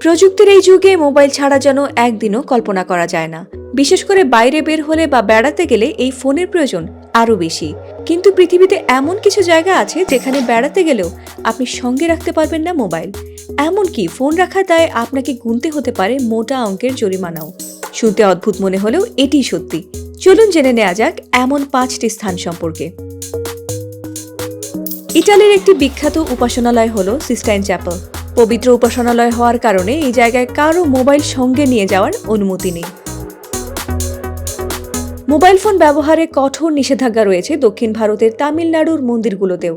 প্রযুক্তির এই যুগে মোবাইল ছাড়া যেন একদিনও কল্পনা করা যায় না। বিশেষ করে বাইরে বের হলে বা বেড়াতে গেলে এই ফোনের প্রয়োজন আরও বেশি। কিন্তু পৃথিবীতে এমন কিছু জায়গা আছে যেখানে বেড়াতে গেলেও আপনি সঙ্গে রাখতে পারবেন না মোবাইল। এমনকি ফোন রাখার দায়ে আপনাকে গুনতে হতে পারে মোটা অঙ্কের জরিমানাও। শুনতে অদ্ভুত মনে হলেও এটিই সত্যি। চলুন জেনে নেওয়া যাক এমন পাঁচটি স্থান সম্পর্কে। ইটালির একটি বিখ্যাত উপাসনালয় হল সিস্টাইন চ্যাপেল। পবিত্র উপাসনালয় হওয়ার কারণে এই জায়গায় কারও মোবাইল সঙ্গে নিয়ে যাওয়ার অনুমতি নেই। মোবাইল ফোন ব্যবহারে কঠোর নিষেধাজ্ঞা রয়েছে দক্ষিণ ভারতের তামিলনাড়ুর মন্দিরগুলোতেও।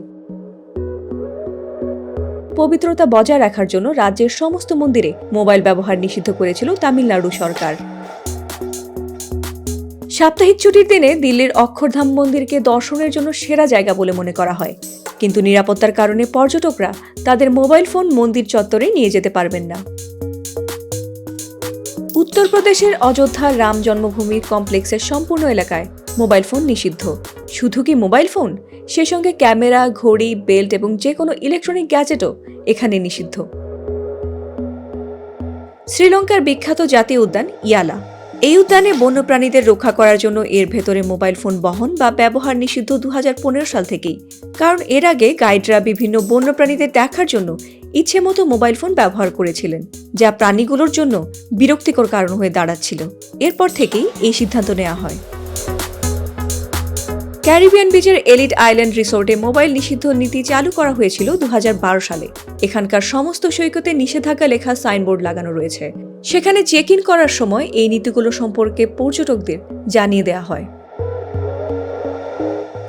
পবিত্রতা বজায় রাখার জন্য রাজ্যের সমস্ত মন্দিরে মোবাইল ব্যবহার নিষিদ্ধ করেছিল তামিলনাড়ু সরকার। সাপ্তাহিক ছুটির দিনে দিল্লির অক্ষরধাম মন্দিরকে দর্শনের জন্য সেরা জায়গা বলে মনে করা হয়। কিন্তু নিরাপত্তার কারণে পর্যটকরা তাদের মোবাইল ফোন মন্দির চত্বরে নিয়ে যেতে পারবেন না। উত্তরপ্রদেশের অযোধ্যা রাম জন্মভূমির কমপ্লেক্সের সম্পূর্ণ এলাকায় মোবাইল ফোন নিষিদ্ধ। শুধু কি মোবাইল ফোন? সে সঙ্গে ক্যামেরা, ঘড়ি, বেল্ট এবং যে কোনো ইলেকট্রনিক গ্যাজেটও এখানে নিষিদ্ধ। শ্রীলঙ্কার বিখ্যাত জাতীয় উদ্যান ইয়ালা। এই উদ্যানে বন্যপ্রাণীদের রক্ষা করার জন্য এর ভেতরে মোবাইল ফোন বহন বা ব্যবহার নিষিদ্ধ দুহাজার পনেরো সাল থেকেই। কারণ এর আগে গাইডরা বিভিন্ন বন্যপ্রাণীদের দেখার জন্য ইচ্ছে মতো মোবাইল ফোন ব্যবহার করেছিলেন, যা প্রাণীগুলোর জন্য বিরক্তিকর কারণ হয়ে দাঁড়াচ্ছিল। এরপর থেকেই এই সিদ্ধান্ত নেওয়া হয়। ক্যারিবিয়ান বিচের এলিট আইল্যান্ড রিসোর্টে মোবাইল নিষিদ্ধ নীতি চালু করা হয়েছিল দু হাজার বারো সালে। এখানকার সমস্ত সৈকতে নিষেধাজ্ঞা লেখা সাইনবোর্ড লাগানো রয়েছে। সেখানে চেক ইন করার সময় এই নীতিগুলো সম্পর্কে পর্যটকদের জানিয়ে দেওয়া হয়।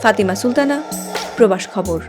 ফাতিমা সুলতানা, প্রবাস খবর।